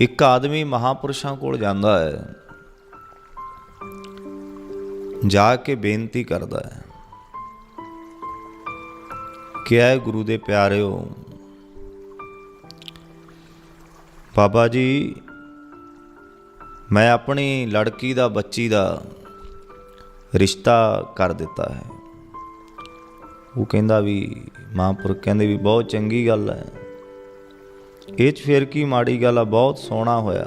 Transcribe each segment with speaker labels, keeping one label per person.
Speaker 1: ਇੱਕ ਆਦਮੀ ਮਹਾਪੁਰਸ਼ਾਂ ਕੋਲ ਜਾਂਦਾ ਹੈ, ਜਾ ਕੇ ਬੇਨਤੀ ਕਰਦਾ ਹੈ ਕਿ ਐ ਗੁਰੂ ਦੇ ਪਿਆਰਿਓ, ਬਾਬਾ ਜੀ, ਮੈਂ ਆਪਣੀ ਲੜਕੀ ਦਾ, ਬੱਚੀ ਦਾ ਰਿਸ਼ਤਾ ਕਰ ਦਿੱਤਾ ਹੈ। ਉਹ ਕਹਿੰਦਾ ਵੀ ਮਹਾਂਪੁਰਖ ਕਹਿੰਦੇ ਵੀ ਬਹੁਤ ਚੰਗੀ ਗੱਲ ਹੈ। ਇਹ ਚ ਫਿਰ ਕੀ ਮਾੜੀ ਗੱਲ ਆ? ਬਹੁਤ ਸੋਹਣਾ ਹੋਇਆ।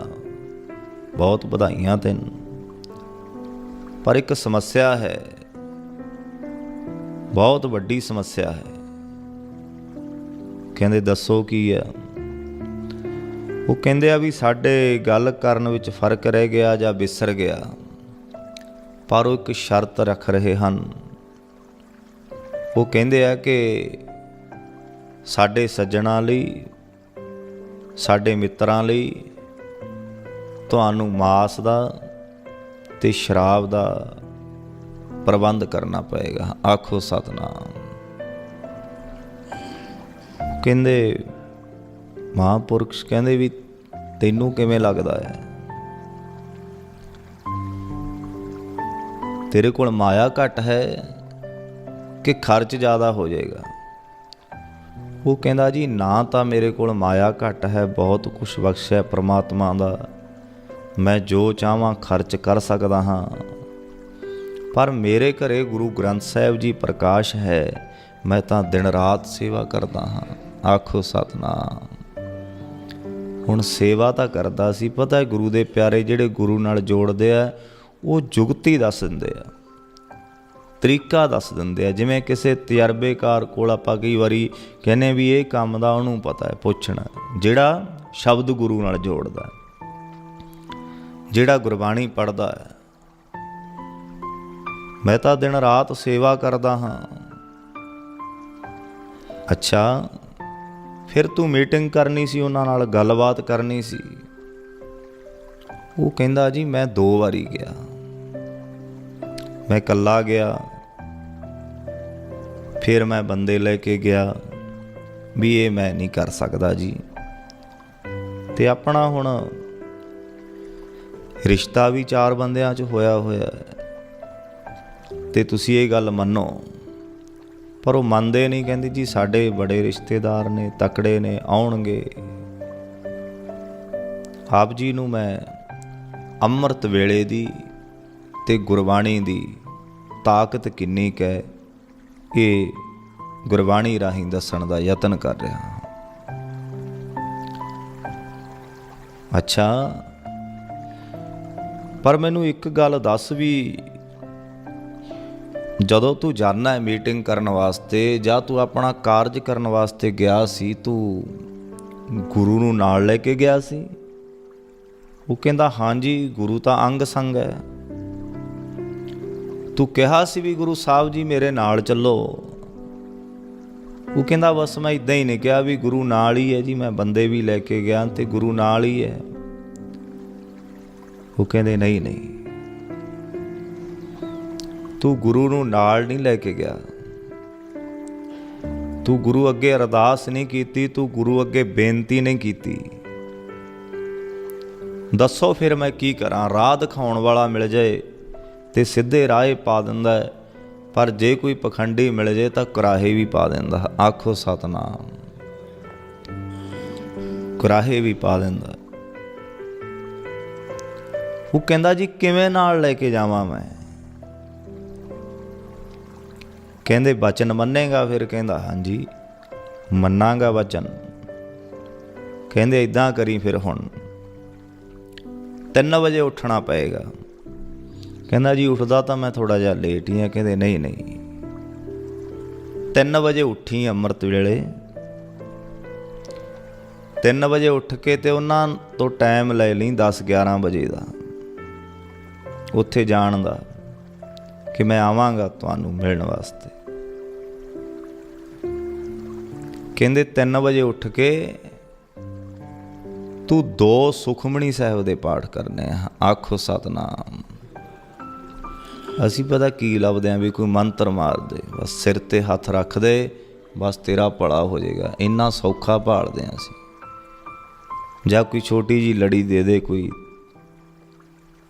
Speaker 1: ਬਹੁਤ ਵਧਾਈਆਂ ਤੈਨੂੰ। ਪਰ ਇੱਕ ਸਮੱਸਿਆ ਹੈ। ਬਹੁਤ ਵੱਡੀ ਸਮੱਸਿਆ ਹੈ। ਕਹਿੰਦੇ ਦੱਸੋ ਕੀ ਆ? ਉਹ ਕਹਿੰਦੇ ਆ ਵੀ ਸਾਡੇ ਗੱਲ ਕਰਨ ਵਿੱਚ ਫ਼ਰਕ ਰਹਿ ਗਿਆ ਜਾਂ ਵਿਸਰ ਗਿਆ। ਪਰ ਉਹ ਇੱਕ ਸ਼ਰਤ ਰੱਖ ਰਹੇ ਹਨ। ਉਹ ਕਹਿੰਦੇ ਆ ਕਿ ਸਾਡੇ ਸੱਜਣਾ ਲਈ ਸਾਡੇ ਮਿੱਤਰਾਂ ਲਈ ਤੁਹਾਨੂੰ ਮਾਸ ਦਾ ਤੇ ਸ਼ਰਾਬ ਦਾ ਪ੍ਰਬੰਧ ਕਰਨਾ ਪਏਗਾ। ਆਖੋ ਸਤਨਾਮ। ਕਹਿੰਦੇ, ਮਹਾਂਪੁਰਖ ਕਹਿੰਦੇ ਵੀ ਤੈਨੂੰ ਕਿਵੇਂ ਲੱਗਦਾ ਹੈ? ਤੇਰੇ ਕੋਲ ਮਾਇਆ ਘੱਟ ਹੈ ਕਿ ਖਰਚ ਜ਼ਿਆਦਾ ਹੋ ਜਾਏਗਾ? ਉਹ ਕਹਿੰਦਾ, ਜੀ, ਨਾ ਤਾਂ ਮੇਰੇ ਕੋਲ ਮਾਇਆ ਘੱਟ ਹੈ, ਬਹੁਤ ਕੁਝ ਬਖਸ਼ਿਆ ਪ੍ਰਮਾਤਮਾ ਦਾ। ਮੈਂ ਜੋ ਚਾਹਾਂ ਖਰਚ ਕਰ ਸਕਦਾ ਹਾਂ। ਪਰ ਮੇਰੇ ਘਰੇ ਗੁਰੂ ਗ੍ਰੰਥ ਸਾਹਿਬ ਜੀ ਪ੍ਰਕਾਸ਼ ਹੈ, ਮੈਂ ਤਾਂ ਦਿਨ ਰਾਤ ਸੇਵਾ ਕਰਦਾ ਹਾਂ। ਆਖੋ, ਸਤਨਾਮ। ਹੁਣ ਸੇਵਾ ਤਾਂ ਕਰਦਾ ਸੀ, ਪਤਾ ਹੈ ਗੁਰੂ ਦੇ ਪਿਆਰੇ ਜਿਹੜੇ ਗੁਰੂ ਨਾਲ ਜੋੜਦੇ ਆ, ਉਹ ਜੁਗਤੀ ਦੱਸ ਦਿੰਦੇ ਆ। ਤਰੀਕਾ ਦੱਸ ਦਿੰਦੇ ਆ। ਜਿਵੇਂ ਕਿਸੇ ਤਜਰਬੇਕਾਰ ਕੋਲ ਆਪਾਂ ਕਈ ਵਾਰੀ ਕਹਿੰਨੇ ਵੀ ਇਹ ਕੰਮ ਦਾ ਉਹਨੂੰ ਪਤਾ ਹੈ, ਪੁੱਛਣਾ ਜਿਹੜਾ ਸ਼ਬਦ ਗੁਰੂ ਨਾਲ ਜੋੜਦਾ ਹੈ, ਜਿਹੜਾ ਗੁਰਬਾਣੀ ਪੜਦਾ ਹੈ। ਮੈਂ ਤਾਂ ਦਿਨ ਰਾਤ ਸੇਵਾ ਕਰਦਾ ਹਾਂ। ਅੱਛਾ, ਫਿਰ ਤੂੰ ਮੀਟਿੰਗ ਕਰਨੀ ਸੀ, ਉਹਨਾਂ ਨਾਲ ਗੱਲਬਾਤ ਕਰਨੀ ਸੀ। ਉਹ ਕਹਿੰਦਾ, ਜੀ ਮੈਂ ਦੋ ਵਾਰੀ ਗਿਆ। ਮੈਂ ਇਕੱਲਾ ਗਿਆ। ਫਿਰ ਮੈਂ ਬੰਦੇ ਲੈ ਕੇ ਗਿਆ ਵੀ ਇਹ ਮੈਂ ਨਹੀਂ ਕਰ ਸਕਦਾ ਜੀ। ਤੇ ਆਪਣਾ ਹੁਣ ਰਿਸ਼ਤਾ ਵੀ ਚਾਰ ਬੰਦਿਆਂ 'ਚ ਹੋਇਆ ਹੋਇਆ ਹੈ। ਤੇ ਤੁਸੀਂ ਇਹ ਗੱਲ ਮੰਨੋ, ਪਰ ਉਹ ਮੰਨਦੇ ਨਹੀਂ, ਕਹਿੰਦੇ ਜੀ ਸਾਡੇ ਬੜੇ ਰਿਸ਼ਤੇਦਾਰ ਨੇ, ਤਕੜੇ ਨੇ, ਆਉਣਗੇ। ਆਪ ਜੀ ਨੂੰ ਮੈਂ ਅੰਮ੍ਰਿਤ ਵੇਲੇ ਦੀ ਤੇ ਗੁਰਬਾਣੀ ਦੀ ਤਾਕਤ ਕਿੰਨੀ ਕੁ ਹੈ, ਇਹ ਗੁਰਬਾਣੀ ਰਾਹੀਂ ਦੱਸਣ ਦਾ ਯਤਨ ਕਰ ਰਿਹਾ ਹਾਂ। ਅੱਛਾ, ਪਰ ਮੈਨੂੰ ਇੱਕ ਗੱਲ ਦੱਸ ਵੀ, ਜਦੋਂ ਤੂੰ ਜਾਣਾ ਹੈ ਮੀਟਿੰਗ ਕਰਨ ਵਾਸਤੇ ਜਾਂ ਤੂੰ ਆਪਣਾ ਕਾਰਜ ਕਰਨ ਵਾਸਤੇ ਗਿਆ ਸੀ, ਤੂੰ ਗੁਰੂ ਨੂੰ ਨਾਲ ਲੈ ਕੇ ਗਿਆ ਸੀ? ਉਹ ਕਹਿੰਦਾ, ਹਾਂਜੀ, ਗੁਰੂ ਤਾਂ ਅੰਗ ਸੰਗ ਹੈ। ਤੂੰ ਕਿਹਾ ਸੀ ਵੀ ਗੁਰੂ ਸਾਹਿਬ ਜੀ ਮੇਰੇ ਨਾਲ ਚੱਲੋ। ਉਹ ਕਹਿੰਦਾ, ਬਸ ਮੈਂ ਇਦਾਂ ਹੀ ਨਹੀਂ ਕਿਹਾ ਵੀ ਗੁਰੂ ਨਾਲ ਹੀ ਹੈ ਜੀ, ਮੈਂ ਬੰਦੇ ਵੀ ਲੈ ਕੇ ਗਿਆ ਤੇ ਗੁਰੂ ਨਾਲ ਹੀ ਹੈ। ਉਹ ਕਹਿੰਦੇ, ਨਹੀਂ ਨਹੀਂ। ਤੂੰ ਗੁਰੂ ਨੂੰ ਨਾਲ ਨਹੀਂ ਲੈ ਕੇ ਗਿਆ। ਤੂੰ ਗੁਰੂ ਅੱਗੇ ਅਰਦਾਸ ਨਹੀਂ ਕੀਤੀ, ਤੂੰ ਗੁਰੂ ਅੱਗੇ ਬੇਨਤੀ ਨਹੀਂ ਕੀਤੀ। ਦੱਸੋ ਫਿਰ ਮੈਂ ਕੀ ਕਰਾਂ, ਰਾਹ ਦਿਖਾਉਣ ਵਾਲਾ ਮਿਲ ਜਾਏ। ਤੇ ਸਿੱਧੇ ਰਾਹੇ ਪਾ ਦਿੰਦਾ ਹੈ। ਪਰ ਜੇ ਕੋਈ ਪਖੰਡੀ ਮਿਲ ਜੇ ਤਾਂ ਕੁਰਾਹੇ ਵੀ ਪਾ ਦਿੰਦਾ ਆਖੋ ਸਤਨਾਮ। ਕੁਰਾਹੇ ਵੀ ਪਾ ਦਿੰਦਾ ਉਹ ਕਹਿੰਦਾ, ਜੀ, ਕਿਵੇਂ ਨਾਲ ਲੈ ਕੇ ਜਾਵਾਂ ਮੈਂ? ਕਹਿੰਦੇ ਬਚਨ ਮੰਨੇਗਾ? ਫਿਰ ਕਹਿੰਦਾ, ਹਾਂਜੀ, ਮੰਨਾਂਗਾ ਬਚਨ ਕਹਿੰਦੇ ਇਦਾਂ ਕਰੀ ਫਿਰ ਹੁਣ। 3 ਵਜੇ ਉੱਠਣਾ ਪਏਗਾ। ਕਹਿੰਦਾ ਜੀ ਉੱਠਦਾ ਤਾਂ ਮੈਂ ਥੋੜਾ ਜਿਹਾ ਲੇਟ ਹੀ ਆ, ਕਹਿੰਦੇ ਨਹੀਂ ਨਹੀਂ। 3 ਵਜੇ ਉੱਠੀ ਅੰਮ੍ਰਿਤ ਵੇਲੇ। 3 ਵਜੇ ਉੱਠ ਕੇ ਤੇ ਉਹਨਾਂ ਤੋਂ ਟਾਈਮ ਲੈ ਲਈ 10 11 ਵਜੇ ਦਾ। ਉੱਥੇ ਜਾਣ ਦਾ ਕਿ ਮੈਂ ਆਵਾਂਗਾ ਤੁਹਾਨੂੰ ਮਿਲਣ ਵਾਸਤੇ। ਕਹਿੰਦੇ 3 ਵਜੇ ਉੱਠ ਕੇ ਤੂੰ ਦੋ ਸੁਖਮਣੀ ਸਾਹਿਬ ਦੇ ਪਾਠ ਕਰਨੇ ਆ। ਆਖੋ ਸਤਨਾਮ। ਅਸੀਂ ਪਤਾ ਕੀ ਲੱਭਦੇ ਆਂ ਵੀ ਕੋਈ ਮੰਤਰ ਮਾਰ ਦੇ, ਬਸ ਸਿਰ ਤੇ ਹੱਥ ਰੱਖ ਦੇ, ਬਸ ਤੇਰਾ ਭਲਾ ਹੋ ਜਾਏਗਾ। ਇੰਨਾ ਸੌਖਾ ਭਾਲਦੇ ਆਂ ਅਸੀਂ। ਜਾਂ ਕੋਈ ਛੋਟੀ ਜੀ ਲੜੀ ਦੇ ਦੇ ਕੋਈ।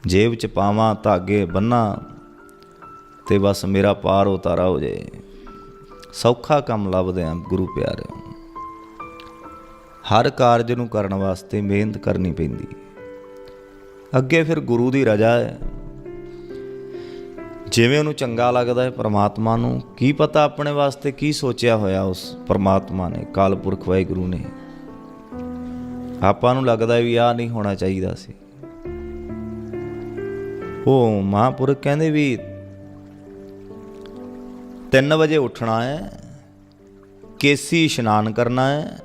Speaker 1: ਜੇਬ ਚ ਪਾਵਾਂ, ਧਾਗੇ ਬੰਨਾ ਤੇ ਬਸ ਮੇਰਾ ਪਾਰ ਉਤਾਰਾ ਹੋ ਜਾਏ। ਸੌਖਾ ਕੰਮ ਲੱਭਦੇ ਆ ਗੁਰੂ ਪਿਆਰਿਓ ਹਰ ਕਾਰਜ ਨੂੰ ਕਰਨ ਵਾਸਤੇ ਮਿਹਨਤ ਕਰਨੀ ਪੈਂਦੀ। ਅੱਗੇ ਫਿਰ ਗੁਰੂ ਦੀ ਰਜ਼ਾ ਹੈ। ਜਿਵੇਂ ਉਹਨੂੰ ਚੰਗਾ ਲੱਗਦਾ ਹੈ, ਪ੍ਰਮਾਤਮਾ ਨੂੰ ਕੀ ਪਤਾ ਆਪਣੇ ਵਾਸਤੇ ਕੀ ਸੋਚਿਆ ਹੋਇਆ ਉਸ ਪ੍ਰਮਾਤਮਾ ਨੇ ਕਾਲਪੁਰਖ ਵਾਹਿਗੁਰੂ ਨੇ। ਆਪਾਂ ਨੂੰ ਲੱਗਦਾ ਵੀ ਆਹ ਨਹੀਂ ਹੋਣਾ ਚਾਹੀਦਾ ਸੀ। ਉਹ ਮਹਾਂਪੁਰਖ ਕਹਿੰਦੇ ਵੀ 3 ਵਜੇ ਉੱਠਣਾ ਹੈ, ਕੇਸੀ ਇਸ਼ਨਾਨ ਕਰਨਾ ਹੈ,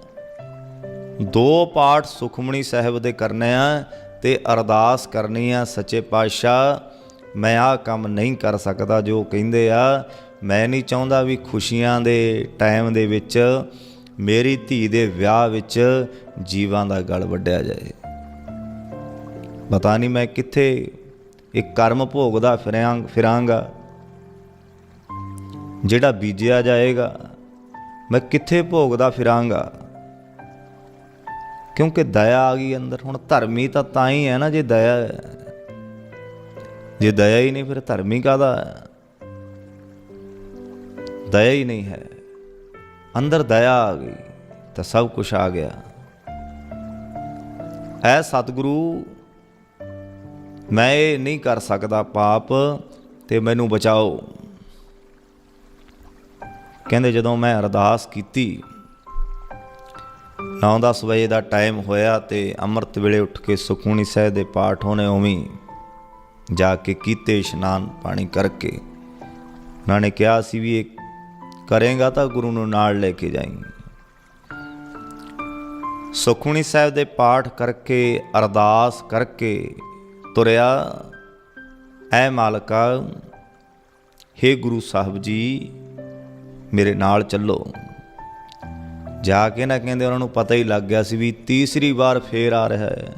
Speaker 1: ਦੋ ਪਾਠ ਸੁਖਮਣੀ ਸਾਹਿਬ ਦੇ ਕਰਨੇ ਆ ਤੇ ਅਰਦਾਸ ਕਰਨੀ ਆ ਸੱਚੇ ਪਾਤਸ਼ਾਹ ਮੈਂ ਆਹ ਕੰਮ ਨਹੀਂ ਕਰ ਸਕਦਾ, ਜੋ ਕਹਿੰਦੇ ਆ, ਮੈਂ ਨਹੀਂ ਚਾਹੁੰਦਾ ਵੀ ਖੁਸ਼ੀਆਂ ਦੇ ਟਾਈਮ ਦੇ ਵਿੱਚ, ਮੇਰੀ ਧੀ ਦੇ ਵਿਆਹ ਵਿੱਚ ਜੀਵਾਂ ਦਾ ਗਲ ਵੱਢਿਆ ਜਾਏ। ਪਤਾ ਨਹੀਂ ਮੈਂ ਕਿੱਥੇ ਇੱਕ ਕਰਮ ਭੋਗਦਾ ਫਿਰਾਂ ਫਿਰਾਂਗਾ, ਜਿਹੜਾ ਬੀਜਿਆ ਜਾਏਗਾ, ਮੈਂ ਕਿੱਥੇ ਭੋਗਦਾ ਫਿਰਾਂਗਾ? ਕਿਉਂਕਿ ਦਇਆ ਆ ਗਈ ਅੰਦਰ, ਹੁਣ ਧਰਮੀ ਤਾਂ ਤਾਂ ਹੀ ਹੈ ਨਾ, ਜੇ ਦਇਆ ਹੈ। ਜੇ ਦਇਆ ਹੀ ਨਹੀਂ, ਫਿਰ ਧਰਮੀ ਕਾਦਾ ਦਇਆ ਹੀ ਨਹੀਂ ਹੈ। ਅੰਦਰ ਦਇਆ ਆ ਗਈ, ਤਾਂ ਸਭ ਕੁਝ ਆ ਗਿਆ। ਐ ਸਤਿਗੁਰੂ, ਮੈਂ ਇਹ ਨਹੀਂ ਕਰ ਸਕਦਾ ਪਾਪ, ਤੇ ਮੈਨੂੰ ਬਚਾਓ। ਕਹਿੰਦੇ ਜਦੋਂ ਮੈਂ ਅਰਦਾਸ ਕੀਤੀ 9-10 ਵਜੇ ਦਾ ਟਾਈਮ ਹੋਇਆ ਤੇ ਅੰਮ੍ਰਿਤ ਵੇਲੇ ਉੱਠ ਕੇ ਸੁਖਮਨੀ ਸਾਹਿਬ ਦੇ ਪਾਠ ਹੋਣੇ ਉਵੇਂ ਜਾ ਕੇ ਕੀਤੇ ਇਸ਼ਨਾਨ ਪਾਣੀ ਕਰਕੇ। ਉਹਨਾਂ ਨੇ ਕਿਹਾ ਸੀ ਵੀ ਇਹ ਕਰੇਗਾ ਤਾਂ ਗੁਰੂ ਨੂੰ ਨਾਲ ਲੈ ਕੇ ਜਾਈਂ। ਸੁਖਮਣੀ ਸਾਹਿਬ ਦੇ ਪਾਠ ਕਰਕੇ, ਅਰਦਾਸ ਕਰਕੇ ਤੁਰਿਆ, ਐ ਮਾਲਕਾ हे ਗੁਰੂ ਸਾਹਿਬ ਜੀ, ਮੇਰੇ ਨਾਲ ਚੱਲੋ। ਜਾ ਕੇ ਨਾ ਕਹਿੰਦੇ ਉਹਨਾਂ ਨੂੰ ਪਤਾ ਹੀ ਲੱਗ ਗਿਆ ਸੀ ਵੀ ਤੀਸਰੀ ਵਾਰ ਫੇਰ ਆ ਰਿਹਾ ਹੈ।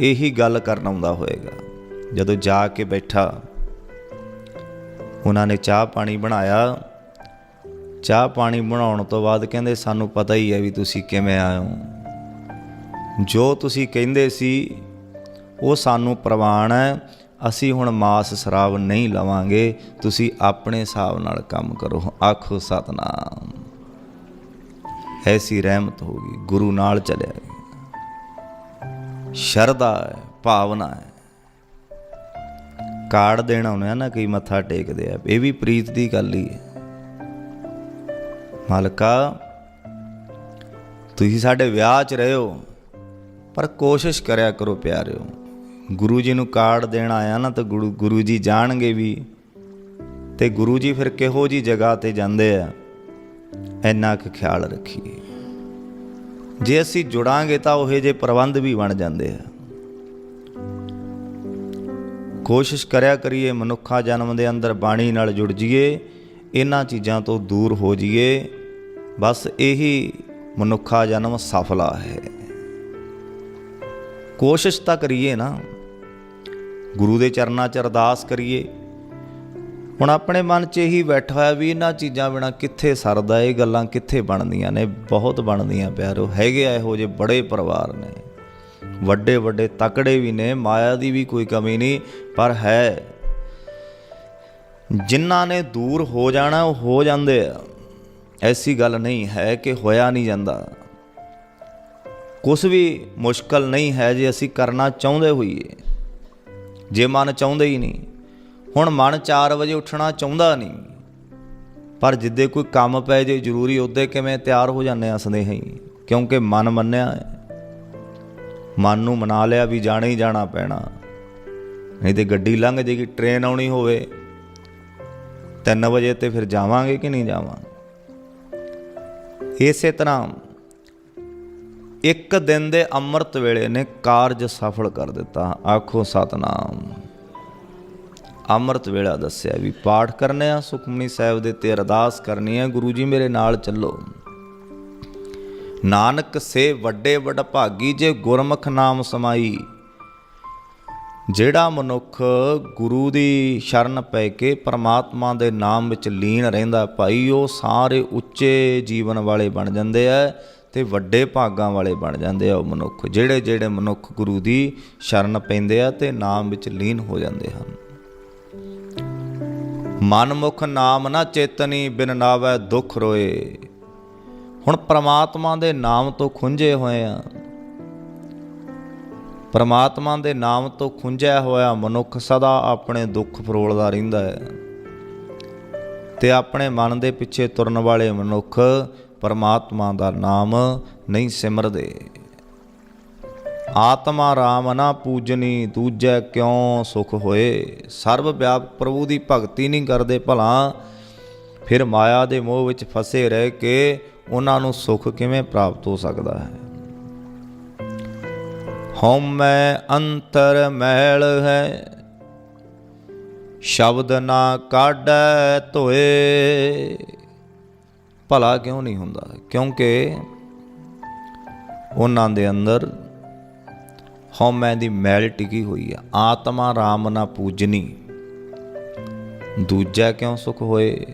Speaker 1: ਇਹੀ ਗੱਲ ਕਰਨ ਆਉਂਦਾ ਹੋਏਗਾ। ਜਦੋਂ ਜਾ ਕੇ ਬੈਠਾ, ਉਹਨਾਂ ਨੇ ਚਾਹ ਪਾਣੀ ਬਣਾਇਆ। ਚਾਹ ਪਾਣੀ ਬਣਾਉਣ ਤੋਂ ਬਾਅਦ ਕਹਿੰਦੇ, ਸਾਨੂੰ ਪਤਾ ਹੀ ਹੈ ਵੀ ਤੁਸੀਂ ਕਿਵੇਂ ਆਇਓ ਜੋ ਤੁਸੀਂ ਕਹਿੰਦੇ ਸੀ, ਉਹ ਸਾਨੂੰ ਪ੍ਰਵਾਨ ਹੈ। ਅਸੀਂ ਹੁਣ ਮਾਸ ਸ਼ਰਾਬ ਨਹੀਂ ਲਵਾਂਗੇ। ਤੁਸੀਂ ਆਪਣੇ ਹਿਸਾਬ ਨਾਲ ਕੰਮ ਕਰੋ। ਆਖੋ, ਸਤਨਾਮ। ਐਸੀ ਰਹਿਮਤ ਹੋਗੀ ਗੁਰੂ ਨਾਲ ਚੱਲਿਆ ਸ਼ਰਧਾ ਹੈ, ਭਾਵਨਾ ਹੈ। ਕਾਰਡ ਦੇਣਾ ਆ ਨਾ, ਕਈ ਮੱਥਾ ਟੇਕਦੇ ਆ। ਇਹ ਵੀ ਪ੍ਰੀਤ ਦੀ ਗੱਲ ਹੀ ਹੈ। ਮਾਲਕਾ, ਤੁਸੀਂ ਸਾਡੇ ਵਿਆਹ 'ਚ ਰਹੇ ਹੋ, ਪਰ ਕੋਸ਼ਿਸ਼ ਕਰਿਆ ਕਰੋ ਪਿਆਰਿਓ। ਗੁਰੂ ਜੀ ਨੂੰ ਕਾਰਡ ਦੇਣ ਆਇਆ ਨਾ, ਤਾਂ ਗੁਰੂ ਗੁਰੂ ਜੀ ਜਾਣਗੇ ਵੀ, ਤੇ ਗੁਰੂ ਜੀ ਫਿਰ ਕਿਹੋ ਜੀ ਜਗ੍ਹਾ ਤੇ ਜਾਂਦੇ ਆ? ਇੰਨਾ ਕੁ ਖਿਆਲ ਰੱਖੀਏ। ਜੇ ਅਸੀਂ ਜੁੜਾਂਗੇ ਤਾਂ ਉਹੇ ਜੇ ਪ੍ਰਬੰਧ ਵੀ ਬਣ ਜਾਂਦੇ ਆ। ਕੋਸ਼ਿਸ਼ ਕਰਿਆ ਕਰੀਏ ਮਨੁੱਖਾ ਜਨਮ ਦੇ ਅੰਦਰ ਬਾਣੀ ਨਾਲ ਜੁੜ ਜਾਈਏ, ਇਹਨਾਂ ਚੀਜ਼ਾਂ ਤੋਂ ਦੂਰ ਹੋ ਜਾਈਏ, ਬਸ ਇਹੀ ਮਨੁੱਖਾ ਜਨਮ ਸਫਲਾ ਹੈ। ਕੋਸ਼ਿਸ਼ ਤਾਂ ਕਰੀਏ ਨਾ, ਗੁਰੂ ਦੇ ਚਰਨਾਂ 'ਚ ਅਰਦਾਸ ਕਰੀਏ ਹੁਣ ਆਪਣੇ ਮਨ 'ਚ ਇਹੀ ਬੈਠਾ ਹੋਇਆ ਵੀ ਇਹਨਾਂ ਚੀਜ਼ਾਂ ਬਿਨਾ ਕਿੱਥੇ ਸਰਦਾ, ਇਹ ਗੱਲਾਂ ਕਿੱਥੇ ਬਣਦੀਆਂ ਨੇ? ਬਹੁਤ ਬਣਦੀਆਂ ਪਿਆਰੋ, ਹੈਗੇ ਆ ਇਹੋ ਜਿਹੇ ਬੜੇ ਪਰਿਵਾਰ ਨੇ। ਵੱਡੇ ਵੱਡੇ ਤਕੜੇ ਵੀ ਨੇ, ਮਾਇਆ ਦੀ ਵੀ ਕੋਈ ਕਮੀ ਨਹੀਂ, ਪਰ ਹੈ। ਜਿਨ੍ਹਾਂ ਨੇ ਦੂਰ ਹੋ ਜਾਣਾ, ਉਹ ਹੋ ਜਾਂਦੇ ਆ। ਐਸੀ ਗੱਲ ਨਹੀਂ ਹੈ ਕਿ ਹੋਇਆ ਨਹੀਂ ਜਾਂਦਾ। ਕੁਝ ਵੀ ਮੁਸ਼ਕਲ ਨਹੀਂ ਹੈ ਜੇ ਅਸੀਂ ਕਰਨਾ ਚਾਹੁੰਦੇ ਹੋਈਏ। ਜੇ ਮਨ ਚਾਹੁੰਦੇ ਹੀ ਨਹੀਂ। ਹੁਣ ਮਨ 4 ਵਜੇ ਉੱਠਣਾ ਚਾਹੁੰਦਾ ਨਹੀਂ। ਪਰ ਜਿੱਦੇ ਕੋਈ ਕੰਮ ਪੈ ਜੇ ਜ਼ਰੂਰੀ, ਉਹਦੇ ਕਿਵੇਂ ਤਿਆਰ ਹੋ ਜਾਂਦੇ ਆ ਸੰਦੇਹ ਹੀ ਕਿਉਂਕਿ ਮਨ ਮੰਨਿਆ ਹੈ। ਮਨ ਨੂੰ ਮਨਾ ਲਿਆ ਵੀ ਜਾਣਾ ਹੀ ਜਾਣਾ ਪੈਣਾ। ਨਹੀਂ ਤੇ ਗੱਡੀ ਲੰਘ ਜੇਗੀ, ਟ੍ਰੇਨ ਆਉਣੀ ਹੋਵੇ। 3 ਵਜੇ ਤੇ ਫਿਰ ਜਾਵਾਂਗੇ ਕਿ ਨਹੀਂ ਜਾਵਾਂਗੇ? ਇਸੇ ਤਰ੍ਹਾਂ ਇੱਕ ਦਿਨ ਦੇ ਅੰਮ੍ਰਿਤ ਵੇਲੇ ਨੇ ਕਾਰਜ ਸਫਲ ਕਰ ਦਿੱਤਾ। ਆਖੋ ਸਤਨਾਮ। ਅੰਮ੍ਰਿਤ ਵੇਲਾ ਦੱਸਿਆ ਵੀ ਪਾਠ ਕਰਨੇ ਆ, ਸੁਖਮਨੀ ਸਾਹਿਬ ਦੇ ਤੇ ਅਰਦਾਸ ਕਰਨੀ ਹੈ ਗੁਰੂ ਜੀ ਮੇਰੇ ਨਾਲ ਚੱਲੋ। ਨਾਨਕ ਸੇ ਵੱਡੇ ਵੱਡ ਭਾਗੀ ਜੇ ਗੁਰਮੁਖ ਨਾਮ ਸਮਾਈ। ਜਿਹੜਾ ਮਨੁੱਖ ਗੁਰੂ ਦੀ ਸ਼ਰਨ ਪੈ ਕੇ ਪ੍ਰਮਾਤਮਾ ਦੇ ਨਾਮ ਵਿੱਚ ਲੀਨ ਰਹਿੰਦਾ ਭਾਈ, ਉਹ ਸਾਰੇ ਉੱਚੇ ਜੀਵਨ ਵਾਲੇ ਬਣ ਜਾਂਦੇ ਆ ਤੇ ਵੱਡੇ ਭਾਗਾਂ ਵਾਲੇ ਬਣ ਜਾਂਦੇ ਆ ਉਹ ਮਨੁੱਖ। ਜਿਹੜੇ ਜਿਹੜੇ ਮਨੁੱਖ ਗੁਰੂ ਦੀ ਸ਼ਰਨ ਪੈਂਦੇ ਆ ਤੇ ਨਾਮ ਵਿੱਚ ਲੀਨ ਹੋ ਜਾਂਦੇ ਹਨ। ਮਨਮੁਖ ਨਾਮ ਨਾ ਚੇਤਨੀ ਬਿਨ ਨਾਵੈ ਦੁਖ ਰੋਏ। ਹੁਣ ਪ੍ਰਮਾਤਮਾ ਦੇ ਨਾਮ ਤੋਂ ਖੁੰਝੇ ਹੋਏ ਆ। ਪ੍ਰਮਾਤਮਾ ਦੇ ਨਾਮ ਤੋਂ ਖੁੰਝਿਆ ਹੋਇਆ ਮਨੁੱਖ ਸਦਾ ਆਪਣੇ ਦੁੱਖ ਫਰੋਲਦਾ ਰਹਿੰਦਾ ਹੈ। ਤੇ ਆਪਣੇ ਮਨ ਦੇ ਪਿੱਛੇ ਤੁਰਨ ਵਾਲੇ ਮਨੁੱਖ ਪਰਮਾਤਮਾ ਦਾ ਨਾਮ ਨਹੀਂ ਸਿਮਰਦੇ। ਆਤਮਾ ਰਾਮ ਨਾ ਪੂਜਨੀ, ਦੂਜੈ ਕਿਉ ਸੁਖ ਹੋਏ? ਸਰਬ ਵਿਆਪ ਪ੍ਰਭੂ ਦੀ ਭਗਤੀ ਨਹੀਂ ਕਰਦੇ ਭਲਾ। ਫਿਰ ਮਾਇਆ ਦੇ ਮੋਹ ਵਿੱਚ ਫਸੇ ਰਹਿ ਕੇ ਉਹਨਾਂ ਨੂੰ ਸੁਖ ਕਿਵੇਂ ਪ੍ਰਾਪਤ ਹੋ ਸਕਦਾ ਹੈ? ਹਉਮੈ ਅੰਤਰ ਮੈਲ ਹੈ, ਸ਼ਬਦ ਨਾ ਕਾਢੈ ਧੋਏ। ਭਲਾ ਕਿਉਂ ਨਹੀਂ ਹੁੰਦਾ? ਕਿਉਂਕਿ ਉਹਨਾਂ ਦੇ ਅੰਦਰ ਹਉਮੈ ਦੀ ਮੈਲ ਟਿਕੀ ਹੋਈ ਆ, ਆਤਮਾ ਰਾਮ ਨਾ ਪੂਜਨੀ। ਦੂਜਾ ਕਿਉਂ ਸੁਖ ਹੋਏ?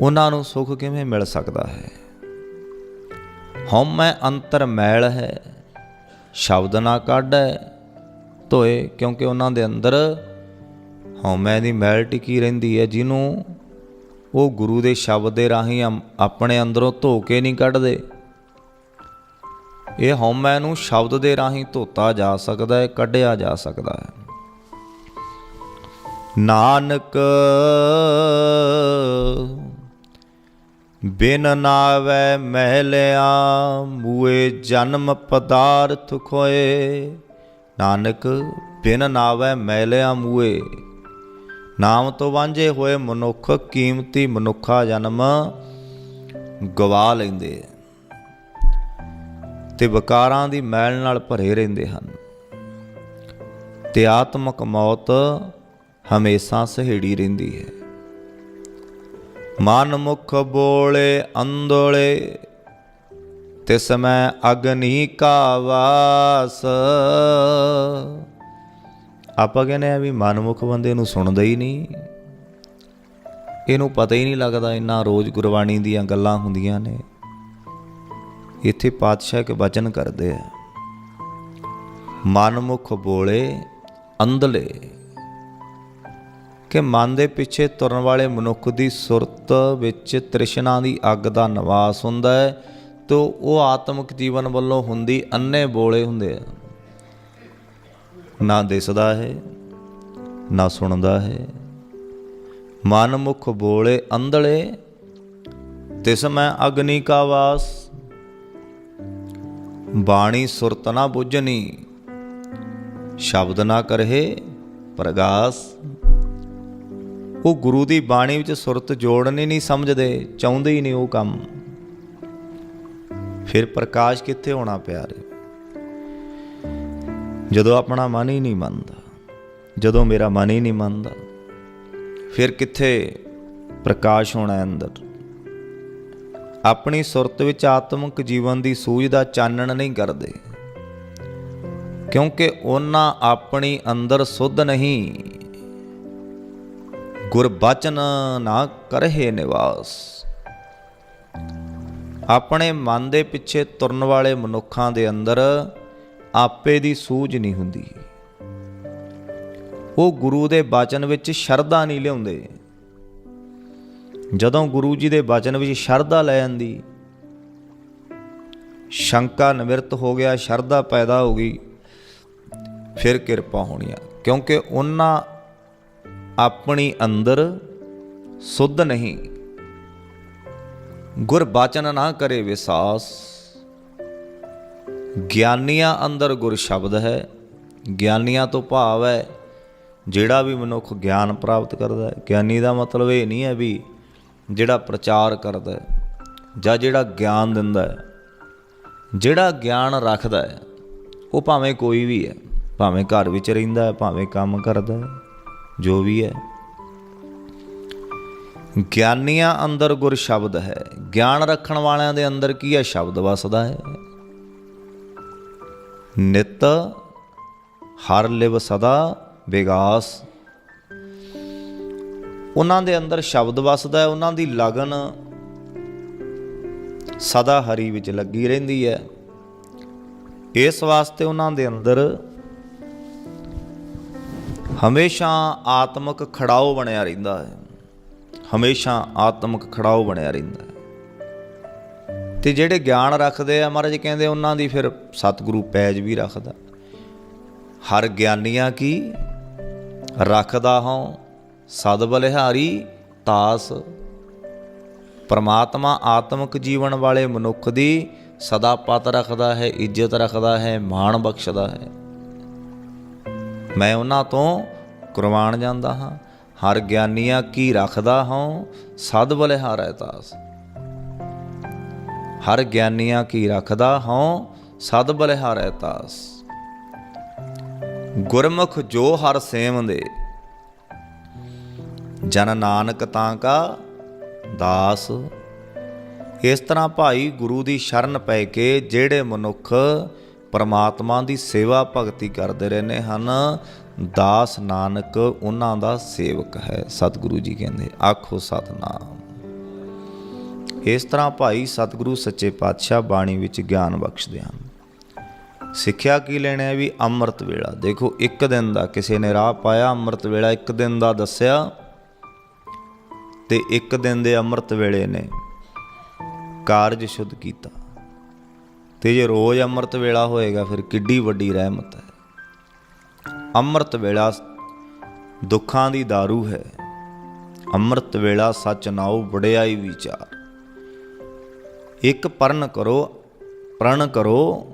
Speaker 1: ਉਹਨਾਂ ਨੂੰ ਸੁਖ ਕਿਵੇਂ ਮਿਲ ਸਕਦਾ ਹੈ? ਹਉਮੈ ਅੰਤਰ ਮੈਲ ਹੈ, ਸ਼ਬਦ ਨਾ ਕਾਢੈ ਧੋਏ, ਕਿਉਂਕਿ ਉਹਨਾਂ ਦੇ ਅੰਦਰ ਹਉਮੈ ਦੀ ਮੈਲ ਟਿਕੀ ਰਹਿੰਦੀ ਹੈ, ਜਿਹਨੂੰ ਉਹ ਗੁਰੂ ਦੇ ਸ਼ਬਦ ਦੇ ਰਾਹੀਂ ਅਮ- ਆਪਣੇ ਅੰਦਰੋਂ ਧੋ ਕੇ ਨਹੀਂ ਕੱਢਦੇ। ਇਹ ਹਉਮੈ ਨੂੰ ਸ਼ਬਦ ਦੇ ਰਾਹੀਂ ਧੋਤਾ ਜਾ ਸਕਦਾ ਹੈ, ਕੱਢਿਆ ਜਾ ਸਕਦਾ ਹੈ। ਨਾਨਕ, ਬਿਨ ਨਾਵੈ ਮਹਿਲਿਆ ਮੂਏ ਜਨਮ ਪਦਾਰਥ ਖੋਏ। ਨਾਨਕ, ਬਿਨ ਨਾਵੈ ਮਹਿਲਿਆ ਮੂਏ, ਨਾਮ ਤੋਂ ਵਾਂਝੇ ਹੋਏ ਮਨੁੱਖ ਕੀਮਤੀ ਮਨੁੱਖਾ ਜਨਮ ਗਵਾ ਲੈਂਦੇ। ਤੇ ਵਿਕਾਰਾਂ ਦੀ ਮੈਲ ਨਾਲ ਭਰੇ ਰਹਿੰਦੇ ਹਨ। ਤੇ ਆਤਮਕ ਮੌਤ ਹਮੇਸ਼ਾ ਸਹੇੜੀ ਰਹਿੰਦੀ ਹੈ। ਮਨ ਮੁਖ ਬੋਲੇ ਅੰਦੋਲੇ, ਤਿਸ ਮੈਂ ਅਗਨੀ ਕਾ ਵਾਸ। ਆਪਾਂ ਕਹਿੰਦੇ ਆ ਵੀ ਮਨਮੁਖ ਬੰਦੇ ਨੂੰ ਸੁਣਦਾ ਹੀ ਨਹੀਂ। ਇਹਨੂੰ ਪਤਾ ਹੀ ਨਹੀਂ ਲੱਗਦਾ ਇੰਨਾ ਰੋਜ਼ ਗੁਰਬਾਣੀ ਦੀਆਂ ਗੱਲਾਂ ਹੁੰਦੀਆਂ ਨੇ। ਇੱਥੇ ਪਾਤਸ਼ਾਹ ਇੱਕ ਵਚਨ ਕਰਦੇ ਆ। ਮਨਮੁਖ ਬੋਲੇ, ਅੰਧਲੇ। ਕਿ ਮਨ ਦੇ ਪਿੱਛੇ ਤੁਰਨ ਵਾਲੇ ਮਨੁੱਖ ਦੀ ਸੁਰਤ ਵਿੱਚ ਤ੍ਰਿਸ਼ਨਾ ਦੀ ਅੱਗ ਦਾ ਨਿਵਾਸ ਹੁੰਦਾ ਹੈ ਤੇ ਉਹ ਆਤਮਿਕ ਜੀਵਨ ਵੱਲੋਂ ਹੁੰਦੀ ਅੰਨੇ ਬੋਲੇ ਹੁੰਦੇ ਆ। ਨਾ ਦਿਸਦਾ ਹੈ, ਨਾ ਸੁਣਦਾ ਹੈ। ਮਨ ਮੁਖ ਬੋਲੇ, ਅੰਧਲੇ। ਤਿਸ ਮੈਂ ਅਗਨੀ ਕਾ ਵਾਸ। ਬਾਣੀ ਸੁਰਤ ਨਾ ਬੁੱਝਨੀ ਸ਼ਬਦ ਨਾ ਕਰਹਿ ਪ੍ਰਗਾਸ। ਉਹ ਗੁਰੂ ਦੀ ਬਾਣੀ ਵਿੱਚ ਸੁਰਤ ਜੋੜਨੀ ਨਹੀਂ ਸਮਝਦੇ, ਚਾਹੁੰਦੇ ਹੀ ਨਹੀਂ ਉਹ ਕੰਮ। ਫਿਰ ਪ੍ਰਕਾਸ਼ ਕਿੱਥੇ ਹੋਣਾ ਪਿਆਰੇ? ਜਦੋਂ ਆਪਣਾ ਮਨ ਹੀ ਨਹੀਂ ਮੰਨਦਾ, ਜਦੋਂ ਮੇਰਾ ਮਨ ਹੀ ਨਹੀਂ ਮੰਨਦਾ, ਫਿਰ ਕਿੱਥੇ ਪ੍ਰਕਾਸ਼ ਹੋਣਾ ਅੰਦਰ? ਆਪਣੀ ਸੁਰਤ ਵਿੱਚ ਆਤਮਿਕ ਜੀਵਨ ਦੀ ਸੂਝ ਦਾ ਚਾਨਣ ਨਹੀਂ ਕਰਦੇ। ਕਿਉਂਕਿ ਉਹਨਾਂ ਆਪਣੀ ਅੰਦਰ ਸੁੱਧ ਨਹੀਂ। ਗੁਰਬਚਨ ਨਾ ਕਰਹਿ ਨਿਵਾਸ। ਆਪਣੇ ਮਨ ਦੇ ਪਿੱਛੇ ਤੁਰਨ ਵਾਲੇ ਮਨੁੱਖਾਂ ਦੇ ਅੰਦਰ ਆਪੇ ਦੀ ਸੂਝ ਨਹੀਂ ਹੁੰਦੀ। ਉਹ ਗੁਰੂ ਦੇ ਬਚਨ ਵਿੱਚ ਸ਼ਰਧਾ ਨਹੀਂ ਲਿਆਉਂਦੇ। ਜਦੋਂ ਗੁਰੂ ਜੀ ਦੇ ਬਚਨ ਵਿੱਚ ਸ਼ਰਧਾ ਲੈ ਜਾਂਦੀ ਸ਼ੰਕਾ ਨਿਵਰਤ ਹੋ ਗਿਆ, ਸ਼ਰਧਾ ਪੈਦਾ ਹੋ ਗਈ, ਫਿਰ ਕਿਰਪਾ ਹੋਣੀ ਆ। ਕਿਉਂਕਿ ਉਹਨਾਂ ਆਪਣੀ ਅੰਦਰ ਸੁੱਧ ਨਹੀਂ, ਗੁਰਬਚਨ ਨਾ ਕਰੇ ਵਿਸਾਸ। ਗਿਆਨੀਆਂ ਅੰਦਰ ਗੁਰ ਸ਼ਬਦ ਹੈ, ਗਿਆਨੀਆਂ ਤੋਂ ਭਾਵ ਹੈ, ਜਿਹੜਾ ਵੀ ਮਨੁੱਖ ਗਿਆਨ ਪ੍ਰਾਪਤ ਕਰਦਾ ਹੈ। ਗਿਆਨੀ ਦਾ ਮਤਲਬ ਇਹ ਨਹੀਂ ਹੈ ਵੀ ਜਿਹੜਾ ਪ੍ਰਚਾਰ ਕਰਦਾ ਹੈ ਜਾਂ ਜਿਹੜਾ ਗਿਆਨ ਦਿੰਦਾ ਹੈ, ਜਿਹੜਾ ਗਿਆਨ ਰੱਖਦਾ ਹੈ, ਉਹ ਭਾਵੇਂ ਕੋਈ ਵੀ ਹੈ, ਭਾਵੇਂ ਘਰ ਵਿੱਚ ਰਹਿੰਦਾ ਹੈ, ਭਾਵੇਂ ਕੰਮ ਕਰਦਾ ਹੈ, ਜੋ ਵੀ ਹੈ। ਗਿਆਨੀਆਂ ਅੰਦਰ ਗੁਰ ਸ਼ਬਦ ਹੈ। ਗਿਆਨ ਰੱਖਣ ਵਾਲਿਆਂ ਦੇ ਅੰਦਰ ਕੀ ਹੈ? ਸ਼ਬਦ ਵਸਦਾ ਹੈ। ਨਿਤ ਹਰ ਲਿਵ ਸਦਾ ਵਿਗਾਸ ਉਹਨਾਂ ਦੇ ਅੰਦਰ ਸ਼ਬਦ ਵਸਦਾ ਹੈ, ਉਹਨਾਂ ਦੀ ਲਗਨ ਸਦਾ ਹਰੀ ਵਿੱਚ ਲੱਗੀ ਰਹਿੰਦੀ ਹੈ। ਇਸ ਵਾਸਤੇ ਉਹਨਾਂ ਦੇ ਅੰਦਰ ਹਮੇਸ਼ਾ ਆਤਮਿਕ ਖੜਾਓ ਬਣਿਆ ਰਹਿੰਦਾ ਹੈ। ਹਮੇਸ਼ਾ ਆਤਮਿਕ ਖੜਾਓ ਬਣਿਆ ਰਹਿੰਦਾ ਹੈ। ਤੇ ਜਿਹੜੇ ਗਿਆਨ ਰੱਖਦੇ ਆ ਮਹਾਰਾਜ ਕਹਿੰਦੇ ਉਹਨਾਂ ਦੀ ਫਿਰ ਸਤਿਗੁਰੂ ਪੈਜ ਵੀ ਰੱਖਦਾ। ਹਰ ਗਿਆਨੀਆਂ ਕੀ? ਰੱਖਦਾ ਹਾਂ। ਸਦ ਬਲਿਹਾਰੀ ਤਾਸ। ਪਰਮਾਤਮਾ ਆਤਮਿਕ ਜੀਵਨ ਵਾਲੇ ਮਨੁੱਖ ਦੀ ਸਦਾ ਪਤ ਰੱਖਦਾ ਹੈ, ਇੱਜ਼ਤ ਰੱਖਦਾ ਹੈ, ਮਾਣ ਬਖਸ਼ਦਾ ਹੈ। ਮੈਂ ਉਹਨਾਂ ਤੋਂ ਕੁਰਬਾਨ ਜਾਂਦਾ ਹਾਂ, ਹਰ ਗਿਆਨੀਆਂ ਕੀ ਰੱਖਦਾ ਹਾਂ ਸਦ ਬਲਿਹਾਰ ਹੈ ਤਾਸ। ਹਰ ਗਿਆਨੀਆਂ ਕੀ ਰੱਖਦਾ ਹਾਂ ਸਦ ਬਲਿਹਾਰ ਹੈ ਤਾਸ। ਗੁਰਮੁਖ ਜੋ ਹਰ ਸੇਵ ਦੇ ਜਨ ਨਾਨਕ ਤਾਂ ਕਾ ਦਾਸ। ਇਸ ਤਰ੍ਹਾਂ ਭਾਈ ਗੁਰੂ ਦੀ ਸ਼ਰਨ ਪੈ ਕੇ ਜਿਹੜੇ ਮਨੁੱਖ ਪਰਮਾਤਮਾ ਦੀ ਸੇਵਾ ਭਗਤੀ ਕਰਦੇ ਰਹਿੰਦੇ ਹਨ, ਦਾਸ ਨਾਨਕ ਉਹਨਾਂ ਦਾ ਸੇਵਕ ਹੈ, ਸਤਿਗੁਰੂ ਜੀ ਕਹਿੰਦੇ, ਆਖੋ ਸਤਨਾਮ। ਇਸ ਤਰ੍ਹਾਂ ਭਾਈ ਸਤਿਗੁਰੂ ਸੱਚੇ ਪਾਤਸ਼ਾਹ ਬਾਣੀ ਵਿੱਚ ਗਿਆਨ ਬਖਸ਼ਦੇ ਹਨ। ਸਿੱਖਿਆ ਕੀ ਲੈਣਾ ਹੈ ਵੀ ਅੰਮ੍ਰਿਤ ਵੇਲਾ। ਦੇਖੋ, ਇੱਕ ਦਿਨ ਦਾ, ਕਿਸੇ ਨੇ ਰਾਹ ਪਾਇਆ, ਅੰਮ੍ਰਿਤ ਵੇਲਾ ਇੱਕ ਦਿਨ ਦਾ ਦੱਸਿਆ ਤੇ ਇੱਕ ਦਿਨ ਦੇ ਅੰਮ੍ਰਿਤ ਵੇਲੇ ਨੇ ਕਾਰਜ ਸ਼ੁੱਧ ਕੀਤਾ। ਤੇ ਜੇ ਰੋਜ਼ ਅੰਮ੍ਰਿਤ ਵੇਲਾ ਹੋਏਗਾ, ਫਿਰ ਕਿੱਡੀ ਵੱਡੀ ਰਹਿਮਤ ਹੈ। ਅੰਮ੍ਰਿਤ ਵੇਲਾ ਦੁੱਖਾਂ ਦੀ दारू ਹੈ। ਅੰਮ੍ਰਿਤ ਵੇਲਾ ਸੱਚ ਨਾਉ ਵਡਿਆਈ ਵਿਚਾਰ। ਇੱਕ ਪਰਨ ਕਰੋ, ਪ੍ਰਣ ਕਰੋ,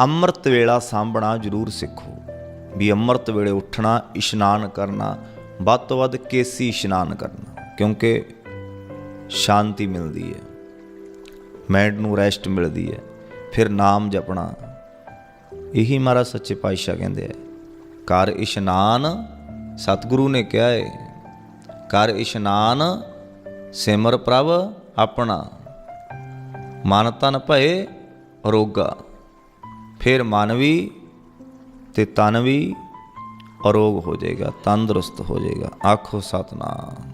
Speaker 1: ਅੰਮ੍ਰਿਤ ਵੇਲਾ ਸਾਂਭਣਾ ਜ਼ਰੂਰ ਸਿੱਖੋ। ਵੀ ਅੰਮ੍ਰਿਤ ਵੇਲੇ ਉੱਠਣਾ, ਇਸ਼ਨਾਨ ਕਰਨਾ ਵੱਧ ਤੋਂ ਵੱਧ ਕੇਸੀ ਇਸ਼ਨਾਨ ਕਰਨਾ, ਕਿਉਂਕਿ ਸ਼ਾਂਤੀ ਮਿਲਦੀ ਹੈ। ਮਾਈਂਡ ਨੂੰ ਰੈਸਟ ਮਿਲਦੀ ਹੈ। ਫਿਰ ਨਾਮ ਜਪਣਾ, ਇਹੀ ਮਾਰਾ ਸੱਚੇ ਪਾਤਸ਼ਾਹ ਕਹਿੰਦੇ ਆ। ਕਰ ਇਸ਼ਨਾਨ ਸਤਿਗੁਰੂ ਨੇ ਕਿਹਾ ਹੈ ਕਰ ਇਸ਼ਨਾਨ ਸਿਮਰ ਪ੍ਰਭ ਆਪਣਾ। ਮਨ ਤਨ ਭਏ ਰੋਗਾ। ਫਿਰ ਮਨ ਵੀ ਤੇ ਤਨ ਵੀ ਅਰੋਗ ਹੋ ਜਾਏਗਾ, ਤੰਦਰੁਸਤ ਹੋ ਜਾਏਗਾ। ਆਖੋ ਸਤਨਾਮ।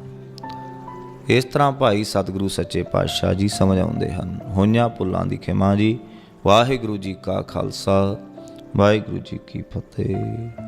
Speaker 1: ਇਸ ਤਰ੍ਹਾਂ ਭਾਈ ਸਤਿਗੁਰੂ ਸੱਚੇ ਪਾਤਸ਼ਾਹ ਜੀ ਸਮਝ ਆਉਂਦੇ ਹਨ, ਹੋਈਆਂ ਭੁੱਲਾਂ ਦੀ ਖਿਮਾ ਜੀ। ਵਾਹਿਗੁਰੂ ਜੀ ਕਾ ਖਾਲਸਾ, ਵਾਹਿਗੁਰੂ ਜੀ ਕੀ ਫਤਿਹ।